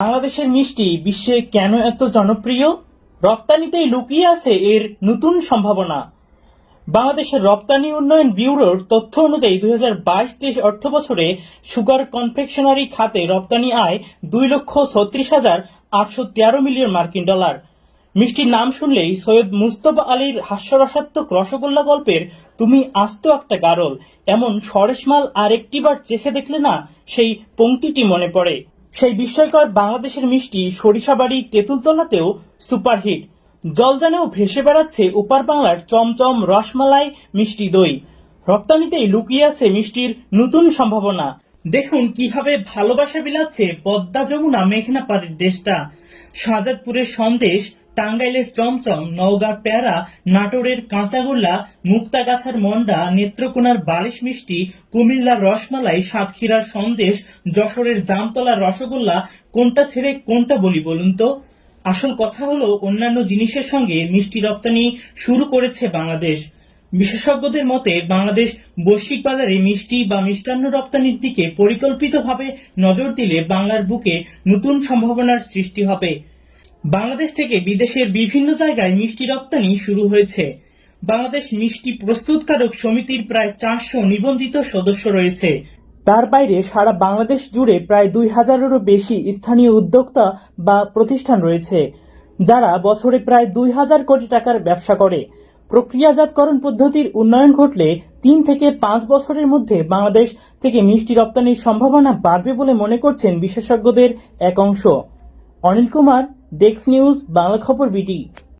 বাংলাদেশের মিষ্টি বিশ্বে কেন এত জনপ্রিয়? রপ্তানিতেই লুকিয়ে আছে এর নতুন সম্ভাবনা। বাংলাদেশের রপ্তানি উন্নয়ন ব্যুরোর তথ্য অনুযায়ী দুই হাজার বাইশ তেইশ অর্থ বছরে সুগার কনফেকশনারি খাতে রপ্তানি আয় দুই লক্ষ ছত্রিশ হাজার আটশো তেরো মিলিয়ন মার্কিন ডলার। মিষ্টির নাম শুনলেই সৈয়দ মুস্তফা আলীর হাস্যরসাত্মক রসগোল্লা গল্পের, তুমি আস্ত একটা গারল এমন সরেশমাল আর একটিবার চেখে দেখলে না সেই পংক্তিটি মনে পড়ে। সেই বিস্ময়কর বাংলাদেশের মিষ্টি সরিষাবাড়ি তেঁতুলতলাতেও সুপারহিট। জলজানেও ভেসে বেড়াচ্ছে উপার বাংলার চমচম রসমালাই মিষ্টি দই। রপ্তানিতেই লুকিয়ে আছে মিষ্টির নতুন সম্ভাবনা। দেখুন কীভাবে ভালোবাসা বিলাচ্ছে পদ্মা যমুনা মেঘনা পাড়ির দেশটা। শাহজাদপুরের সন্দেশ টাঙ্গাইলের চমচম নওগাঁর প্যারা, নাটোরের কাঁচাগোল্লা, মুক্তাগাছার মন্ডা, নেত্রকোনার বালিশ মিষ্টি, কুমিল্লার রসমালাই, সাতক্ষীরার সন্দেশ, যশোরের জামতলার রসগোল্লা, কোনটা ছেড়ে কোনটা বলি বলুন তো? আসল কথা হলো অন্যান্য জিনিসের সঙ্গে মিষ্টি রপ্তানি শুরু করেছে বাংলাদেশ। বিশেষজ্ঞদের মতে, বাংলাদেশ বৈশ্বিক বাজারে মিষ্টি বা মিষ্টান্ন রপ্তানির দিকে পরিকল্পিতভাবে নজর দিলে বাংলার বুকে নতুন সম্ভাবনার সৃষ্টি হবে। বাংলাদেশ থেকে বিদেশের বিভিন্ন জায়গায় মিষ্টি রপ্তানি শুরু হয়েছে। বাংলাদেশ মিষ্টি প্রস্তুতকারক সমিতির প্রায় চারশো নিবন্ধিত সদস্য রয়েছে। তার বাইরে সারা বাংলাদেশ জুড়ে প্রায় দুই হাজারেরও বেশি স্থানীয় উদ্যোক্তা বা প্রতিষ্ঠান রয়েছে, যারা বছরে প্রায় দুই হাজার কোটি টাকার ব্যবসা করে। প্রক্রিয়াজাতকরণ পদ্ধতির উন্নয়ন ঘটলে তিন থেকে পাঁচ বছরের মধ্যে বাংলাদেশ থেকে মিষ্টি রপ্তানির সম্ভাবনা বাড়বে বলে মনে করছেন বিশেষজ্ঞদের এক অংশ। অনিল কুমার ডেক্স নিউজ বাংলা খবর বিটি